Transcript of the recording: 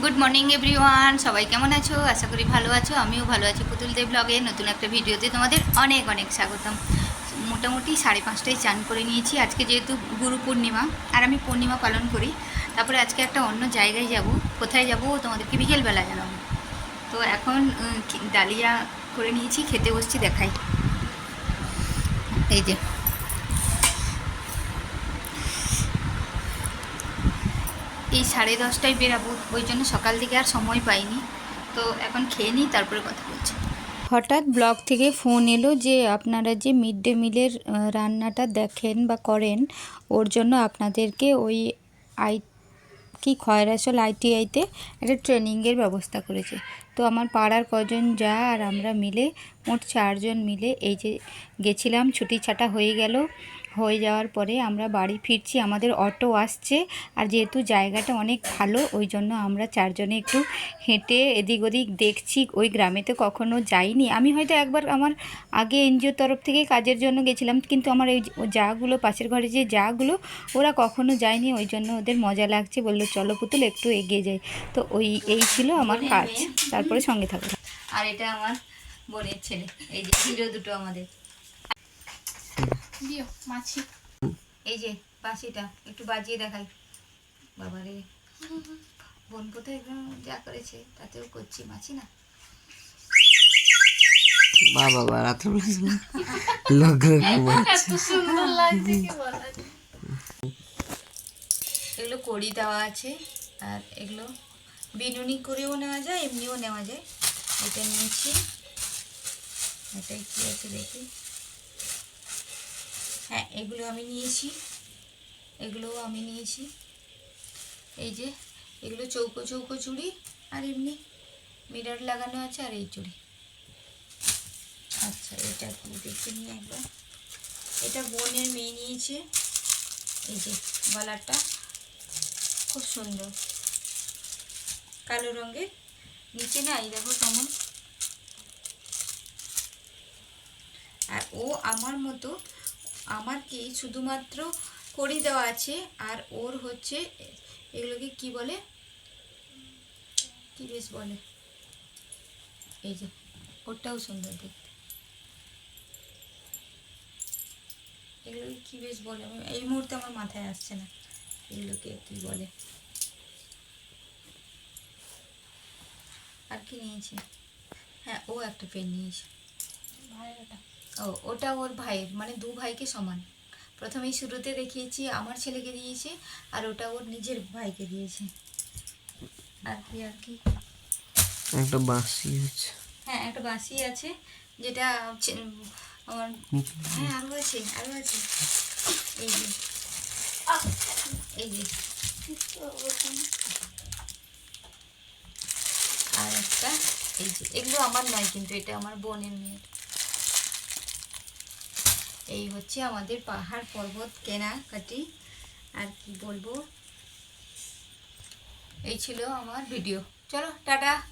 Good morning everyone সবাই কেমন আছো? আশা করি ভালো আছো। আমিও ভালো আছি পুতুল দেব ব্লগে। নতুন একটা ভিডিওতে তোমাদের অনেক অনেক স্বাগতম। মোটামুটি সাড়ে পাঁচটায় চান করে নিয়েছি। আজকে যেহেতু গুরু পূর্ণিমা, আর আমি পূর্ণিমা পালন করি। তারপরে আজকে একটা অন্য জায়গায় যাব। কোথায় যাব তোমাদেরকে বিকেলবেলা জানাব। তো এখন ডালিয়া করে নিয়েছি। খেতে বসছি, দেখাই। এই যে। এই সাড়ে দশটায় বেরাবো, ওই জন্য সকাল থেকে আর সময় পাইনি। তো এখন খেয়ে নিই, তারপরে কথা বলছি। হঠাৎ ব্লগ থেকে ফোন এলো যে আপনারা যে মিড ডে মিলের রান্নাটা দেখেন বা করেন, ওর জন্য আপনাদেরকে ওই আই, কি খয়রাসল আইটিআইতে একটা ট্রেনিংয়ের ব্যবস্থা করেছে। তো আমার পাড়ার কজন যা আর আমরা মিলে, মোট চারজন মিলে এই যে গেছিলাম, ছুটি ছাটা হয়ে গেল। হয়ে যাওয়ার পরে আমরা বাড়ি ফিরছি আমাদের অটো আসছে। আর যেহেতু জায়গাটা অনেক ভালো ওই জন্য আমরা চারজনে একটু হেঁটে এদিক ওদিক দেখছি। ওই গ্রামে তো কখনো যাইনি। আমি হয়তো একবার আমার আগে এনজিওর তরফ থেকে কাজের জন্য গেছিলাম কিন্তু আমার এই যাগুলো পাশের ঘরে যে যাগুলো ওরা কখনো যায়নি। ওই জন্য ওদের মজা লাগছে। বলল চলো পুতুল একটু এগিয়ে যাই। তো ওই এই ছিল আমার কাজ। তারপরে সঙ্গে থাকো আর এটা আমার বোনের ছেলে। এই যে হিরো দুটো আমাদের। দিও মাছি। এই যে বাঁশিটা একটু বাজিয়ে দেখাই। বাবারে বোন কোথায় যা করেছে তাতেও করছি মাছি না। বা বাবা রাত্রেবেলা লোক সুন্দর লাগছে কি বলা? এগুলো কড়ি দেওয়া আছে আর এগুলো বিনুনি করেও নেওয়া যায় এমনিও নেওয়া যায়। এটা নিয়েছি। এটাই কি আছে দেখি। হ্যাঁ এগুলো আমি নিয়েছি। এগুলোও আমি নিয়েছি। এই যে, এগুলো চৌকো চৌকো চুড়ি আর এমনি মিরর লাগানো আছে আর এই চুড়ি। আচ্ছা এটা দেখে নিই একবার। এটা বোনের মেয়ে নিয়েছে। এই যে গলারটা খুব সুন্দর। কালো রঙের। নিচে না, এই দেখো কেমন। আর ও আমার মতো আমার শুধুমাত্র কড়ি দেওয়া আছে, আর ওর হচ্ছে এগুলোকে কি বলে? কি বেশ বলে? এই যে, ওরটাও সুন্দর দেখতে। এগুলোকে কি বেশ বলে? এই মুহূর্তে আমার মাথায় আসছে না, এগুলোকে কি বলে? আর কি নিয়েছি? হ্যাঁ ও একটা পেন নিয়েছে। ভাইয়াটা। ও ওটা ওর ভাইয়ের মানে দু ভাইকে সমান। প্রথমেই শুরুতে দেখিয়েছি আমার ছেলেকে দিয়েছে আর ওটা ওর নিজের ভাইকে দিয়েছে। আর কি আর কি? একটা বাঁশি আছে। হ্যাঁ একটা বাঁশি আছে যেটা আমার হ্যাঁ আরও আছে আরও আছে। এই যে। এই যে। আর একটা এই যে এগুলো আমার নয় কিন্তু এটা আমার বোনের মেয়ের। এই হচ্ছে আমাদের পাহাড় পর্বত কেনাকাটি, আর কি বলব? এই ছিল আমার ভিডিও চলো, টাটা!